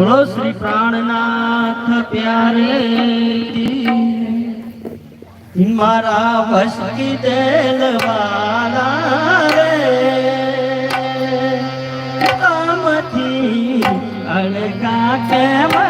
બોલો શ્રી પ્રાણનાથ પ્યારે મારા વસકી દેલવાલા કામથી અળગા કેવા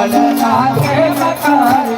अननाथ मकान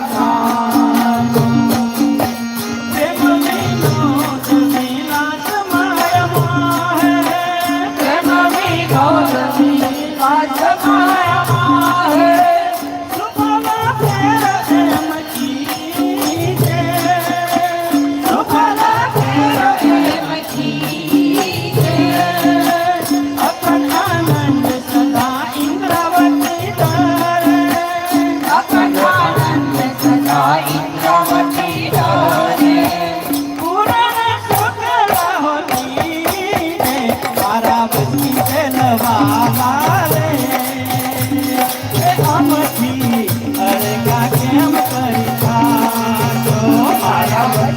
I'm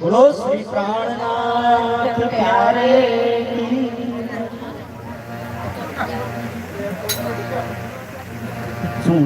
બોલો શ્રી પ્રાણનાથ પ્યારે.